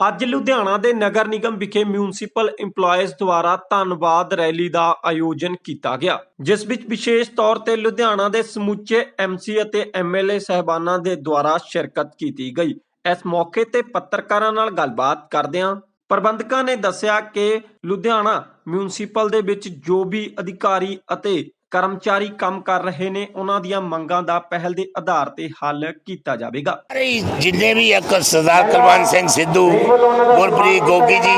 ਅੱਜ ਲੁਧਿਆਣਾ ਦੇ ਨਗਰ ਨਿਗਮ ਵਿਖੇ ਮਿਊਨਿਸਪਲ EMPLOYEES ਦੁਆਰਾ ਧੰਨਵਾਦ ਰੈਲੀ ਦਾ ਆਯੋਜਨ ਕੀਤਾ ਗਿਆ, ਜਿਸ ਵਿੱਚ ਵਿਸ਼ੇਸ਼ ਤੌਰ ਤੇ ਲੁਧਿਆਣਾ ਦੇ ਸਮੁੱਚੇ ਐਮਸੀ ਅਤੇ ਐਮਐਲਏ ਸਹਿਬਾਨਾਂ ਦੇ ਦੁਆਰਾ ਸ਼ਿਰਕਤ ਕੀਤੀ ਗਈ। ਇਸ ਮੌਕੇ ਤੇ ਪੱਤਰਕਾਰਾਂ ਨਾਲ ਗੱਲਬਾਤ ਕਰਦਿਆਂ ਪ੍ਰਬੰਧਕਾਂ ਨੇ ਦੱਸਿਆ ਕਿ ਲੁਧਿਆਣਾ ਮਿਊਨਿਸਪਲ ਦੇ ਵਿੱਚ ਜੋ ਵੀ ਅਧਿਕਾਰੀ ਅਤੇ ਕਰਮਚਾਰੀ ਕੰਮ ਕਰ ਰਹੇ ਨੇ, ਉਹਨਾਂ ਦੀਆਂ ਮੰਗਾਂ ਦਾ ਪਹਿਲ ਦੇ ਆਧਾਰ ਤੇ ਹੱਲ ਕੀਤਾ ਜਾਵੇਗਾ। ਸਾਰੇ ਜਿੰਨੇ ਵੀ ਇੱਕ ਸਰਦਾਰ ਕੁਲਵੰਤ ਸਿੰਘ ਸਿੱਧੂ, ਗੁਰਪ੍ਰੀਤ ਗੋਗੀ ਜੀ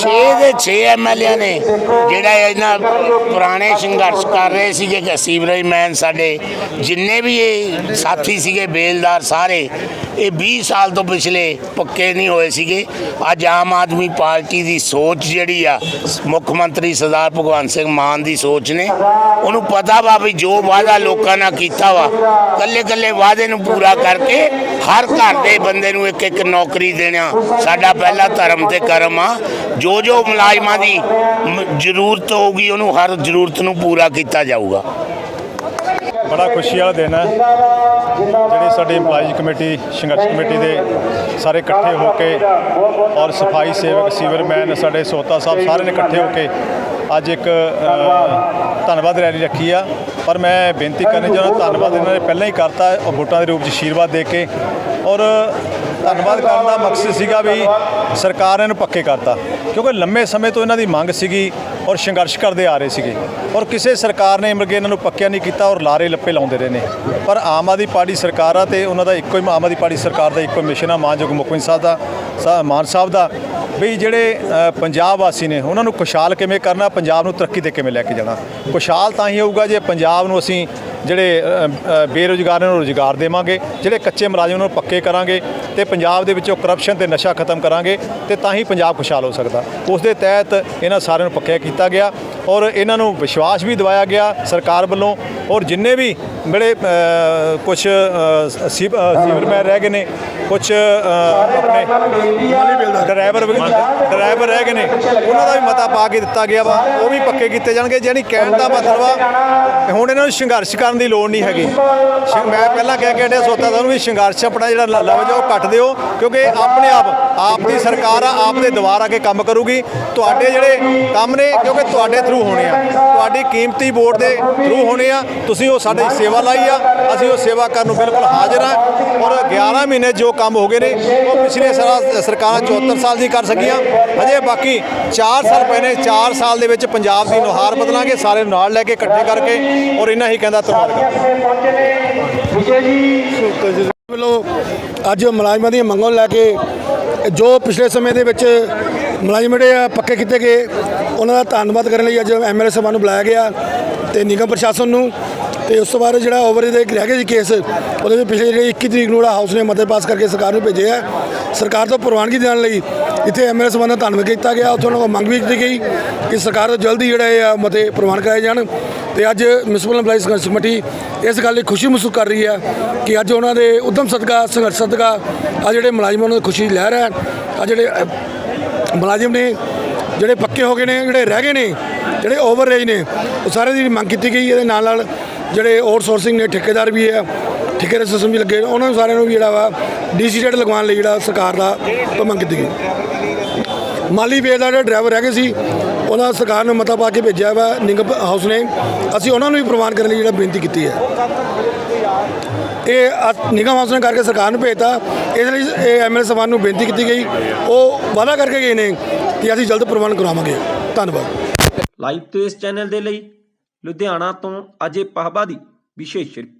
6 ਦੇ 6 ਐਮਐਲਏ ਨੇ, ਜਿਹੜਾ ਇਹਨਾਂ ਪੁਰਾਣੇ ਸੰਘਰਸ਼ ਕਰ ਰਹੇ ਸੀਗੇ, ਕਿ ਸੀਵਰੇਜ ਮੈਨ ਸਾਡੇ, ਜਿੰਨੇ ਵੀ ਇਹ ਸਾਥੀ ਸੀਗੇ, ਬੇਲਦਾਰ ਸਾਰੇ, ਇਹ 20 ਸਾਲ ਤੋਂ ਪਿਛਲੇ ਪੱਕੇ ਨਹੀਂ ਹੋਏ ਸੀਗੇ। ਅੱਜ ਆਮ ਆਦਮੀ ਪਾਰਟੀ ਦੀ ਸੋਚ ਜਿਹੜੀ ਆ, ਮੁੱਖ ਮੰਤਰੀ ਸਰਦਾਰ ਭਗਵੰਤ ਸਿੰਘ ਮਾਨ ਦੀ ਸੋਚ ਨੇ, ਉਹਨੂੰ ਪਤਾ ਵਾ ਵੀ ਜੋ ਵਾਅਦਾ ਲੋਕਾਂ ਨਾਲ ਕੀਤਾ ਵਾ ਕੱਲੇ ਕੱਲੇ ਵਾਅਦੇ ਨੂੰ ਪੂਰਾ ਕਰਕੇ ਹਰ ਘਰ ਦੇ ਬੰਦੇ ਨੂੰ ਇੱਕ ਇੱਕ ਨੌਕਰੀ ਦੇਣਾ। ਸਾਡਾ ਪਹਿਲਾ ਧਰਮ ਤੇ ਕਰਮ ਆ। ਜੋ ਜੋ ਮੁਲਾਜ਼ਮਾਂ ਦੀ ਮ- ਜ਼ਰੂਰਤ ਹੋਊਗੀ, ਉਹਨੂੰ ਹਰ ਜ਼ਰੂਰਤ ਨੂੰ ਪੂਰਾ ਕੀਤਾ ਜਾਊਗਾ। ਬੜਾ ਖੁਸ਼ੀ ਵਾਲਾ ਦਿਨ ਹੈ। ਜਿਹੜੀ ਸਾਡੀ ਇੰਪਲਾਈਜ਼ ਕਮੇਟੀ, ਸੰਘਰਸ਼ ਕਮੇਟੀ ਦੇ ਸਾਰੇ ਇਕੱਠੇ ਹੋ ਕੇ ਔਰ ਸਫ਼ਾਈ ਸੇਵਕ, ਸੀਵਰਮੈਨ ਸਾਡੇ ਸੋਤਾ ਸਾਹਿਬ ਸਾਰੇ ਨੇ ਇਕੱਠੇ ਹੋ ਕੇ ਅੱਜ ਇੱਕ ਧੰਨਵਾਦ ਰੈਲੀ ਰੱਖੀ ਆ। ਪਰ ਮੈਂ ਬੇਨਤੀ ਕਰਨੀ ਚਾਹੁੰਦਾ, ਧੰਨਵਾਦ ਇਹਨਾਂ ਨੇ ਪਹਿਲਾਂ ਹੀ ਕਰਤਾ ਔਰ ਵੋਟਾਂ ਦੇ ਰੂਪ 'ਚ ਆਸ਼ੀਰਵਾਦ ਦੇ ਕੇ। ਔਰ ਧੰਨਵਾਦ ਕਰਨ ਦਾ ਮਕਸਦ ਸੀਗਾ ਵੀ ਸਰਕਾਰ ਇਹਨੂੰ ਪੱਕੇ ਕਰਤਾ ਕਿਉਂਕਿ ਲੰਮੇ ਸਮੇਂ ਤੋਂ ਇਹਨਾਂ ਦੀ ਮੰਗ ਸੀਗੀ ਔਰ ਸੰਘਰਸ਼ ਕਰਦੇ ਆ ਰਹੇ ਸੀਗੇ। ਔਰ ਕਿਸੇ ਸਰਕਾਰ ਨੇ ਮਿਲ ਕੇ ਇਹਨਾਂ ਨੂੰ ਪੱਕਿਆ ਨਹੀਂ ਕੀਤਾ ਔਰ ਲਾਰੇ ਲੱਪੇ ਲਾਉਂਦੇ ਰਹੇ ਨੇ। ਪਰ ਆਮ ਆਦਮੀ ਪਾਰਟੀ ਸਰਕਾਰ ਆ ਤੇ ਉਹਨਾਂ ਦਾ ਇੱਕੋ ਹੀ ਆਮ ਆਦਮੀ ਪਾਰਟੀ ਸਰਕਾਰ ਦਾ ਇੱਕੋ ਮਿਸ਼ਨ ਆ ਮਾਨਯੋਗ ਮੁੱਖ ਮੰਤਰੀ ਸਾਹਿਬ ਦਾ ਸਾ- ਮਾਨ ਸਾਹਿਬ ਦਾ ਵੀ ਜਿਹੜੇ ਪੰਜਾਬ ਵਾਸੀ ਨੇ ਉਹਨਾਂ ਨੂੰ ਖੁਸ਼ਹਾਲ ਕਿਵੇਂ ਕਰਨਾ ਪੰਜਾਬ ਨੂੰ ਤਰੱਕੀ ਤੇ ਕਿਵੇਂ ਲੈ ਕੇ ਜਾਣਾ। ਖੁਸ਼ਹਾਲ ਤਾਂ ਹੀ ਹੋਊਗਾ ਜੇ ਪੰਜਾਬ ਨੂੰ ਅਸੀਂ ਜਿਹੜੇ ਅ, ਬੇਰੁਜ਼ਗਾਰ ਨੂੰ ਰੁਜ਼ਗਾਰ ਦੇਵਾਂਗੇ ਜਿਹੜੇ ਕੱਚੇ ਮੁਲਾਜ਼ਮ ਨੂੰ ਪੱਕੇ ਕਰਾਂਗੇ। ਤੇ ਪੰਜਾਬ ਦੇ ਵਿੱਚੋਂ ਕਰਪਸ਼ਨ ਤੇ ਨਸ਼ਾ ਖਤਮ ਕਰਾਂਗੇ ਤੇ ਤਾਂ ਹੀ ਪੰਜਾਬ ਖੁਸ਼ਹਾਲ ਹੋ ਸਕਦਾ। ਉਸ ਦੇ ਤਹਿਤ ਇਹਨਾਂ ਸਾਰਿਆਂ ਨੂੰ ਪੱਕਿਆ ਕੀਤਾ ਗਿਆ ਔਰ ਇਹਨਾਂ ਨੂੰ ਵਿਸ਼ਵਾਸ ਵੀ ਦਿਵਾਇਆ ਗਿਆ ਸਰਕਾਰ ਵੱਲੋਂ ਔਰ ਜਿੰਨੇ ਵੀ ਜਿਹੜੇ ਕੁਝ ਸੀਵਰਮੈਨ ਰਹਿ ਗਏ ਨੇ ਕੁਝ ਆਪਣੇ ਡਰਾਈਵਰ ਡਰਾਈਵਰ ਰਹਿ ਗਏ ਨੇ, ਉਹਨਾਂ ਦਾ ਵੀ ਮਤਾ ਪਾ ਕੇ ਦਿੱਤਾ ਗਿਆ ਵਾ, ਉਹ ਵੀ ਪੱਕੇ ਕੀਤੇ ਜਾਣਗੇ ਯਾਨੀ ਕਹਿਣ ਦਾ ਮਤਲਬ ਵਾ ਹੁਣ ਇਹਨਾਂ ਨੂੰ ਸੰਘਰਸ਼ ਕਰਨ ਦੀ ਲੋੜ ਨਹੀਂ ਹੈਗੀ। ਸ਼ੰ- ਮੈਂ ਪਹਿਲਾਂ ਕਹਿ ਕੇ ਹਟਿਆ, ਸੋਤਾ ਤੁਹਾਨੂੰ ਵੀ ਸੰਘਰਸ਼ ਆਪਣਾ ਜਿਹੜਾ ਲ- ਲਫ਼ਜ਼ ਉਹ ਕੱਟ ਦਿਓ, ਕਿਉਂਕਿ ਆਪਣੇ ਆਪ ਆਪ ਦੀ ਸਰਕਾਰ ਆ ਆਪ ਦੇ ਦੁਆਰ ਆ ਕੇ ਕੰਮ ਕਰੂਗੀ। ਤੁਹਾਡੇ ਜਿਹੜੇ ਕੰਮ ਨੇ, ਕਿਉਂਕਿ ਤੁਹਾਡੇ ਥਰੂ ਹੋਣੇ ਆ। ਤੁਹਾਡੀ ਕੀਮਤੀ ਵੋਟ ਦੇ ਥਰੂ ਹੋਣੇ ਆ, ਤੁਸੀਂ ਉਹ ਸਾਡੀ ਸੇਵਾ ਲਾਈ ਆ। ਅਸੀਂ ਉਹ ਸੇਵਾ ਕਰਨ ਨੂੰ ਬਿਲਕੁਲ ਹਾਜ਼ਰ ਆ। ਔਰ 11 ਮਹੀਨੇ ਜੋ ਕੰਮ ਹੋ ਗਏ ਨੇ, ਉਹ ਪਿਛਲੇ ਸਾਰਾ ਸਰਕਾਰਾਂ 74 ਸਾਲ ਦੀ ਕਰ ਸਕੀਆਂ। ਹਜੇ ਬਾਕੀ 4 ਸਾਲ ਪਏ ਨੇ। 4 ਸਾਲ ਦੇ ਵਿੱਚ ਪੰਜਾਬ ਦੀ ਨੁਹਾਰ ਬਦਲਾਂਗੇ, ਸਾਰੇ ਨਾਲ ਲੈ ਕੇ ਇਕੱਠੇ ਕਰਕੇ ਔਰ ਇਹਨਾਂ ਹੀ ਕਹਿੰਦਾ ਧੰਨਵਾਦ ਵੱਲੋਂ ਅੱਜ ਮੁਲਾਜ਼ਮਾਂ ਦੀਆਂ ਮੰਗਾਂ ਨੂੰ ਲੈ ਕੇ ਜੋ ਪਿਛਲੇ ਸਮੇਂ ਦੇ ਵਿੱਚ ਮੁਲਾਜ਼ਮ ਜਿਹੜੇ ਆ, ਪੱਕੇ ਕੀਤੇ ਗਏ, ਉਹਨਾਂ ਦਾ ਧੰਨਵਾਦ ਕਰਨ ਲਈ ਅੱਜ ਐਮਐਲਏ ਸਾਹਿਬਾਨ ਨੂੰ ਬੁਲਾਇਆ ਗਿਆ ਤੇ ਨਿਗਮ ਪ੍ਰਸ਼ਾਸਨ ਨੂੰ ਤੇ ਉਸ ਤੋਂ ਬਾਅਦ ਜਿਹੜਾ ਓਵਰੇਜ ਦੇ ਰਹਿ ਗਏ ਸੀ ਕੇਸ ਉਹਦੇ ਵਿੱਚ ਪਿਛਲੇ ਜਿਹੜੇ 21 ਤਰੀਕ ਨੂੰ ਜਿਹੜਾ ਹਾਊਸ ਨੇ ਮਤੇ ਪਾਸ ਕਰਕੇ ਸਰਕਾਰ ਨੂੰ ਭੇਜਿਆ ਹੈ। ਸਰਕਾਰ ਤੋਂ ਪ੍ਰਵਾਨਗੀ ਦੇਣ ਲਈ ਇੱਥੇ ਐਮਐਲਏ ਸਾਹਿਬਾਨ ਦਾ ਧੰਨਵਾਦ ਕੀਤਾ ਗਿਆ। ਉੱਥੇ ਉਹਨਾਂ ਕੋਲ ਮੰਗ ਵੀ ਕੀਤੀ ਗਈ ਕਿ ਸਰਕਾਰ ਤੋਂ ਜਲਦੀ ਜਿਹੜੇ ਆ ਮਤੇ ਪ੍ਰਵਾਨ ਕਰਾਏ ਜਾਣ। ਤੇ ਅੱਜ ਮਿਊਨਿਸਪਲ EMPLOYEES ਸੰਘਰਸ਼ ਕਮੇਟੀ ਇਸ ਗੱਲ ਲਈ ਖੁਸ਼ੀ ਮਹਿਸੂਸ ਕਰ ਰਹੀ ਹੈ ਕਿ ਅੱਜ ਉਹਨਾਂ ਦੇ ਉਦਮ ਸਦਕਾ, ਸੰਘਰਸ਼ ਸਦਕਾ ਆ ਜਿਹੜੇ ਮੁਲਾਜ਼ਮਾਂ ਨੂੰ ਖੁਸ਼ੀ ਲਹਿਰ ਹੈ। ਆ ਜਿਹੜੇ ਮੁਲਾਜ਼ਮ ਨੇ, ਜਿਹੜੇ ਪੱਕੇ ਹੋ ਗਏ ਨੇ, ਜਿਹੜੇ ਰਹਿ ਗਏ ਨੇ, ਜਿਹੜੇ ਓਵਰਰੇਜ ਨੇ, ਉਹ ਸਾਰੇ ਦੀ ਮੰਗ ਕੀਤੀ ਗਈ। ਇਹਦੇ ਨਾਲ ਨਾਲ ਜਿਹੜੇ ਆਊਟਸੋਰਸਿੰਗ ਨੇ, ਠੇਕੇਦਾਰ ਵੀ ਹੈ ਠੇਕੇ ਦੇ ਸਿਸਟਮ ਵੀ ਲੱਗੇ ਉਹਨਾਂ ਨੂੰ ਸਾਰਿਆਂ ਨੂੰ ਵੀ ਜਿਹੜਾ ਵਾ ਡੀਸੀ ਰੇਟ ਲਗਵਾਉਣ ਲਈ ਜਿਹੜਾ ਸਰਕਾਰ ਦਾ ਮੰਗ ਕੀਤੀ ਗਈ। ਮਾਲੀ ਵੇ ਦਾ ਜਿਹੜਾ ਡਰਾਈਵਰ ਹੈਗੇ ਸੀ ਉਹਨਾਂ ਸਰਕਾਰ ਨੇ ਮਤਾ ਪਾ ਕੇ ਭੇਜਿਆ ਵਾ, ਨਿਗਮ ਹਾਊਸ ਨੇ। ਅਸੀਂ ਉਹਨਾਂ ਨੂੰ ਵੀ ਪ੍ਰਵਾਨ ਕਰਨ ਲਈ ਜਿਹੜਾ ਬੇਨਤੀ ਕੀਤੀ ਹੈ। ਇਹ ਅ- ਨਿਗਮ ਹਾਊਸ ਨੇ ਕਰਕੇ ਸਰਕਾਰ ਨੂੰ ਭੇਜਤਾ। ਇਸ ਲਈ ਇਹ ਐਮਐਲਏ ਸਾਹਿਬਾਨ ਨੂੰ ਬੇਨਤੀ ਕੀਤੀ ਗਈ। ਉਹ ਵਾਅਦਾ ਕਰਕੇ ਗਏ ਨੇ ਕਿ ਅਸੀਂ ਜਲਦ ਪ੍ਰਵਾਨ ਕਰਾਵਾਂਗੇ। ਧੰਨਵਾਦ। ਲਾਈਵ ਤੇ ਇਸ ਚੈਨਲ ਦੇ ਲਈ ਲੁਧਿਆਣਾ ਤੋਂ ਅਜੇ ਪਾਹਬਾ ਦੀ ਵਿਸ਼ੇਸ਼ ਰਿਪੋਰਟ।